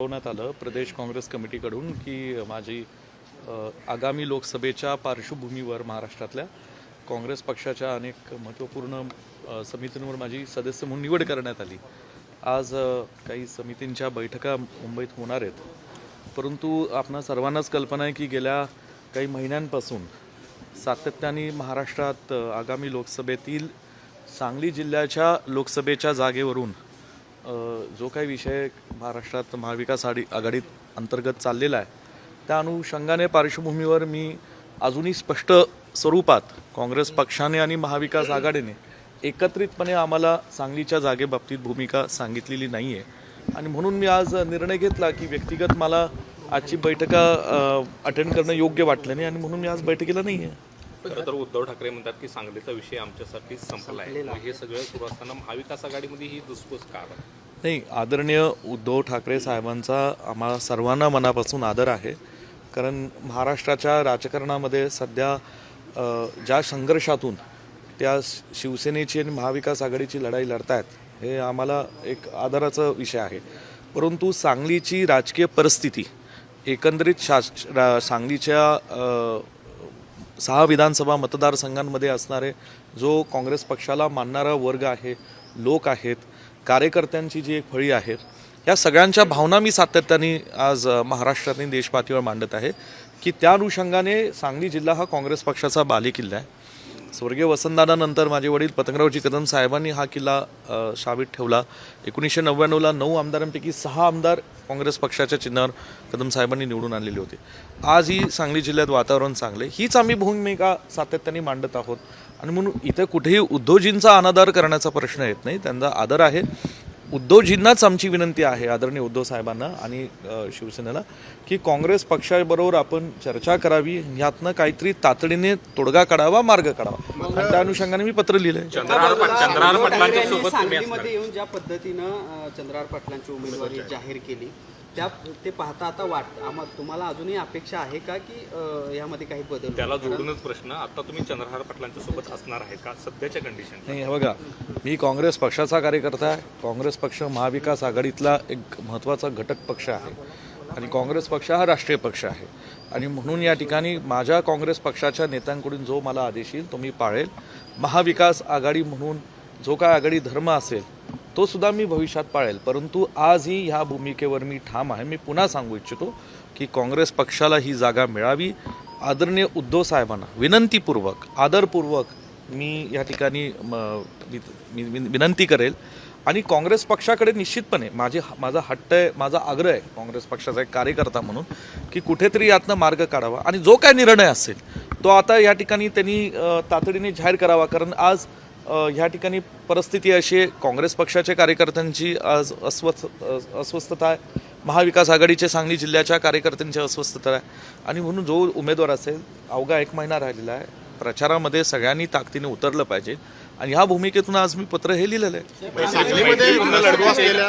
कळवण्यात आलं प्रदेश काँग्रेस कमिटीकडून की माझी आगामी लोकसभेच्या पार्श्वभूमीवर महाराष्ट्रातल्या काँग्रेस पक्षाच्या अनेक महत्त्वपूर्ण समितींवर माझी सदस्य म्हणून निवड करण्यात आली. आज काही समितींच्या बैठका मुंबईत होणार आहेत. परंतु आपणा सर्वांनाच कल्पना आहे की गेल्या काही महिन्यांपासून सातत्याने महाराष्ट्रात आगामी लोकसभेतील सांगली जिल्ह्याच्या लोकसभेच्या जागेवरून जो काही विषय महाराष्ट्रात महाविकास आघाडी आघाडीत अंतर्गत चाललेला आहे त्या अनुषंगाने पार्श्वभूमीवर मी अजूनही स्पष्ट स्वरूपात काँग्रेस पक्षाने आणि महाविकास आघाडीने एकत्रितपणे आम्हाला सांगलीच्या जागेबाबतीत भूमिका सांगितलेली नाही आहे आणि म्हणून मी आज निर्णय घेतला की व्यक्तिगत मला आजची बैठका अटेंड करणं योग्य वाटलं नाही आणि म्हणून मी आज बैठकीला नाही आहे खरं तर उद्धव ठाकरे म्हणतात की सांगलीचा विषय आमच्यासाठी संपला आहे मग हे सगळं सुरू असताना महाविकास आघाडीमध्ये ही दुसपूस का बरं? नाही आदरणीय उद्धव ठाकरे साहेबांचा आम्हाला सर्वांना मनापासून आदर आहे. कारण महाराष्ट्राच्या राजकारणामध्ये सध्या अ, ज्या संघर्षातून त्या श- शिवसेनेची आणि महाविकास आघाडीची लढाई लढतायत हे आम्हाला एक आदराचा विषय आहे. परंतु सांगलीची राजकीय परिस्थिती एकंदरीत शास रा- सांगलीच्या अ, सहा विधानसभा मतदारसंघांमध्ये असणारे जो काँग्रेस पक्षाला मानणारा वर्ग आहे लोक आहेत कार्यकर्त्यांची जी एक फळी आहे या सगळ्यांच्या भावना मी सातत्याने आज अ, महाराष्ट्रातील देशपातळीवर मांडत आहे की त्या अनुषंगाने सांगली जिल्हा हा काँग्रेस पक्षाचा बालेकिल्ला आहे. स्वर्गीय वसंतदादानंतर माझे वडील पतंगरावजी कदम साहेबांनी हा किल्ला शाबीत ठेवला. एकोणीसशे नव्याण्णवला नऊ आमदारांपैकी सहा आमदार काँग्रेस पक्षाच्या चिन्हावर कदम साहेबांनी निवडून आणलेले होते. आज ही सांगली जिल्ह्यात वातावरण चांगले हीच आम्ही भूमिका सातत्याने मांडत आहोत. आणि म्हणून इथं कुठेही उद्योजींचा अनादर करण्याचा प्रश्न येत नाही. त्यांचा आदर आहे. उद्धवजींनाच आमची विनंती आहे आदरणीय उद्धव साहेबांना आणि शिवसेनेला की काँग्रेस पक्षाबरोबर आपण चर्चा करावी यातनं काहीतरी तातडीने तोडगा काढावा मार्ग काढावा. आणि त्या अनुषंगाने मी पत्र लिहिलंय. चंद्रहार चंद्रहार पाटलांच्या सांगलीमध्ये येऊन ज्या पद्धतीनं अं, चंद्रहार पाटलांची उमेदवारी जाहीर केली त्या ते पाहता आता वाट आम्हा तुम्हाला अजूनही अपेक्षा आहे का की अं, यामध्ये काही बदल त्याला जोडूनच प्रश्न आता तुम्ही चंद्रहार पाटलांच्या सोबत असणार आहे का? सध्याच्या कंडिशन नाही हे बघा मी काँग्रेस पक्षाचा कार्यकर्ता आहे. काँग्रेस पक्ष महाविकास आघाडीतला एक महत्त्वाचा घटक पक्ष आहे. आणि काँग्रेस पक्ष हा राष्ट्रीय पक्ष आहे. आणि म्हणून या ठिकाणी माझ्या काँग्रेस पक्षाच्या नेत्यांकडून जो मला आदेश येईल तो मी पाळेल. महाविकास आघाडी म्हणून जो काय आघाडी धर्म असेल तो सुद्धा मी भविष्यात पाळेल. परंतु आजही ह्या भूमिकेवर मी ठाम आहे. मी पुन्हा सांगू इच्छितो की काँग्रेस पक्षाला ही जागा मिळावी. आदरणीय उद्धव साहेबांना विनंतीपूर्वक आदरपूर्वक मी या ठिकाणी मी- विनंती करेल. आणि काँग्रेस पक्षाकडे निश्चितपणे माझे माझा हट्ट आहे माझा आग्रह आहे काँग्रेस पक्षाचा एक कार्यकर्ता म्हणून की कुठेतरी यातनं मार्ग काढावा. आणि जो काय निर्णय असेल तो आता या ठिकाणी त्यांनी तातडीने जाहीर करावा. कारण आज ह्या ठिकाणी परिस्थिती अशी आहे काँग्रेस पक्षाच्या कार्यकर्त्यांची आज अस्वस्थ अस्वस्थता आहे. महाविकास आघाडीचे सांगली जिल्ह्याच्या कार्यकर्त्यांची अस्वस्थता आहे. आणि म्हणून जो उमेदवार असेल अवघा एक महिना राहिलेला आहे. प्रचारामध्ये सगळ्यांनी ताकदीने उतरलं पाहिजे. आणि ह्या भूमिकेतून आज मी पत्र हे लिहिलेलं आहे.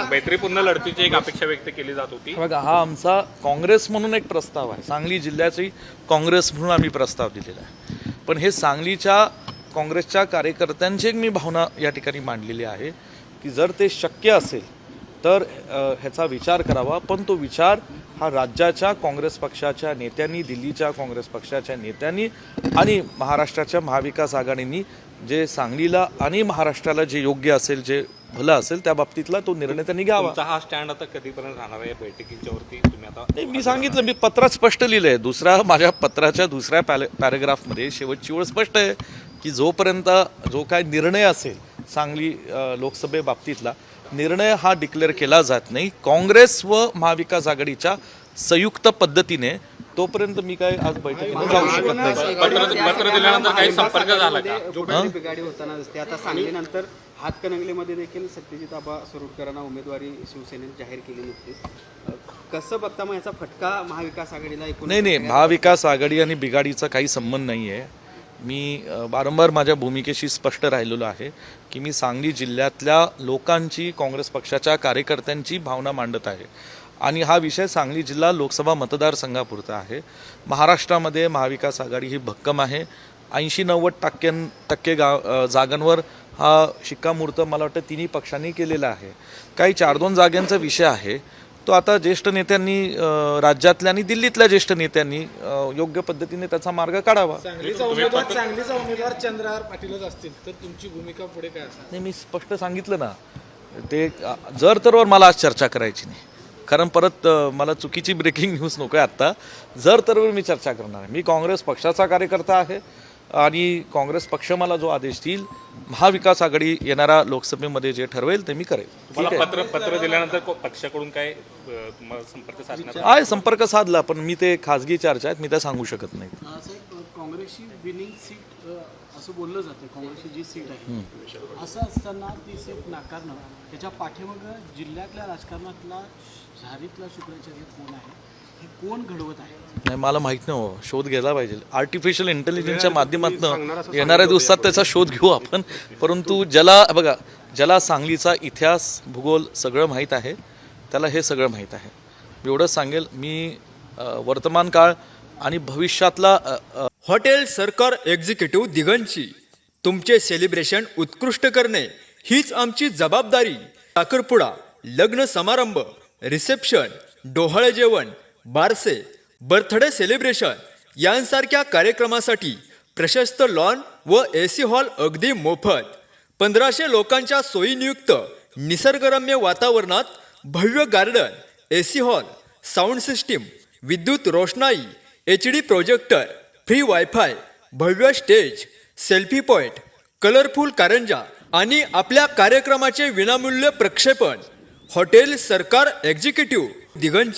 मैत्रीपूर्ण लढतीची एक अपेक्षा व्यक्त केली जात होती. बघा हा आमचा काँग्रेस म्हणून एक प्रस्ताव आहे. सांगली जिल्ह्याची काँग्रेस म्हणून आम्ही प्रस्ताव दिलेला आहे. पण हे सांगलीच्या काँग्रेसच्या कार्यकर्त्यांची एक मी भावना या ठिकाणी मांडलेली आहे की जर ते शक्य असेल तर ह्याचा विचार करावा. पण तो विचार हा राज्याच्या काँग्रेस पक्षाच्या नेत्यांनी दिल्लीच्या काँग्रेस पक्षाच्या नेत्यांनी आणि महाराष्ट्राच्या महाविकास आघाडींनी जे सांगलीला आणि महाराष्ट्राला जे योग्य असेल जे भलं असेल त्या बाबतीतला तो निर्णय त्यांनी घ्यावा. हा स्टँड आता कधीपर्यंत राहणार आहे? बैठकीच्या वरती तुम्ही आता मी सांगितलं मी पत्रात स्पष्ट लिहिलंय. दुसरा माझ्या पत्राच्या दुसऱ्या पॅले पॅरेग्राफमध्ये शेवटची वेळ स्पष्ट आहे. की जोपर्यंत जो काय निर्णय असेल सांगली लोकसभेबाबतीतला निर्णय हा डिक्लेअर केला जात नाही काँग्रेस व महाविकास आघाडीच्या संयुक्त पद्धतीने तोपर्यंत मी काय आज बैठकीला जाऊ शकत नाही पत्र पत्र दिल्यानंतर काही संपर्क झाला का बिघाडी होताना दिसते आता सांगलीनंतर हातकणंगलेमध्ये देखील सत्यजित आबा सरोडकरांना उमेदवारी शिवसेनेने जाहीर केली अं, कसं बघता मग याचा फटका महाविकास आघाडीला एकूण नाही नाही महाविकास आघाडी आणि बिघाडीचा काही संबंध नाही आहे मी वारंवार माझ्या भूमिकेशी स्पष्ट राहिलेलो आहे की मी सांगली जिल्ह्यातल्या लोकांची काँग्रेस पक्षाच्या कार्यकर्त्यांची भावना मांडत आहे. आणि हा विषय सांगली जिल्हा लोकसभा मतदारसंघापुरता आहे. महाराष्ट्रामध्ये महाविकास आघाडी ही भक्कम आहे. ऐंशी नव्वद टक्क्यां टक्के गाव जागांवर हा शिक्कामोर्तब मला वाटतं तिन्ही पक्षांनी केलेला आहे. काही चार दोन जागांचा विषय आहे. तो आता ज्येष्ठ नेत्यांनी राज्यातल्या आणि दिल्लीतल्या ज्येष्ठ नेत्यांनी योग्य पद्धतीने त्याचा मार्ग काढावा. सांगलीचा उमेदवार सांगलीचा उमेदवार चंद्रहार पाटीलच असतील. तर तुमची भूमिका पुढे काय असेल नाही मी स्पष्ट सांगितलं ना. ते जर तरवर मला आज चर्चा करायची नाही. कारण परत मला चुकीची ब्रेकिंग न्यूज नको आहे आत्ता. जर तरवर मी चर्चा करणार आहे. मी काँग्रेस पक्षाचा कार्यकर्ता आहे. आणि काँग्रेस पक्ष मला जो आदेश देईल महाविकास आघाडी येणाऱ्या लोकसभेमध्ये जे ठरवेल ते मी करेल. तुम्हाला पत्र पत्र दिल्यानंतर को- पक्षाकडून काय अ, संपर्क साधण्यात आला? आहे संपर्क साधला पण मी ते खाजगी चर्चा आहेत मी त्या सांगू शकत नाही. साहेब काँग्रेसची विनिंग सीट अ, असं बोललं जातं काँग्रेसची जी सीट आहे. असं असताना ती सीट नाकारणं त्याच्या पाठीमागं जिल्ह्यातल्या राजकारणातला झारीतला शुक्राचार्य कोण आहे? हे कोण घडवत आहे? नाही मला माहीत नाही हो. शोध घ्यायला पाहिजे. आर्टिफिशियल इंटेलिजन्सच्या माध्यमातून येणाऱ्या दिवसात त्याचा शोध घेऊ आपण. परंतु ज्याला बघा ज्याला सांगलीचा इतिहास भूगोल सगळं माहीत आहे त्याला हे सगळं माहीत आहे. मी एवढंच सांगेल मी वर्तमान काळ आणि भविष्यातला हॉटेल सरकार एक्झिक्युटिव्ह दिगंची. तुमचे सेलिब्रेशन उत्कृष्ट करणे हीच आमची जबाबदारी. साखरपुडा लग्न समारंभ रिसेप्शन डोहाळे जेवण बारसे बर्थडे सेलिब्रेशन यांसारख्या कार्यक्रमासाठी प्रशस्त लॉन व ए सी हॉल अगदी मोफत. पंधराशे लोकांच्या सोयीनियुक्त निसर्गरम्य वातावरणात भव्य garden A C hall sound system विद्युत रोषणाई H D projector free wifi भव्य स्टेज सेल्फी पॉईंट कलरफुल कारंजा आणि आपल्या कार्यक्रमाचे विनामूल्य प्रक्षेपण. हॉटेल सरकार एक्झिक्युटिव्ह दिगंज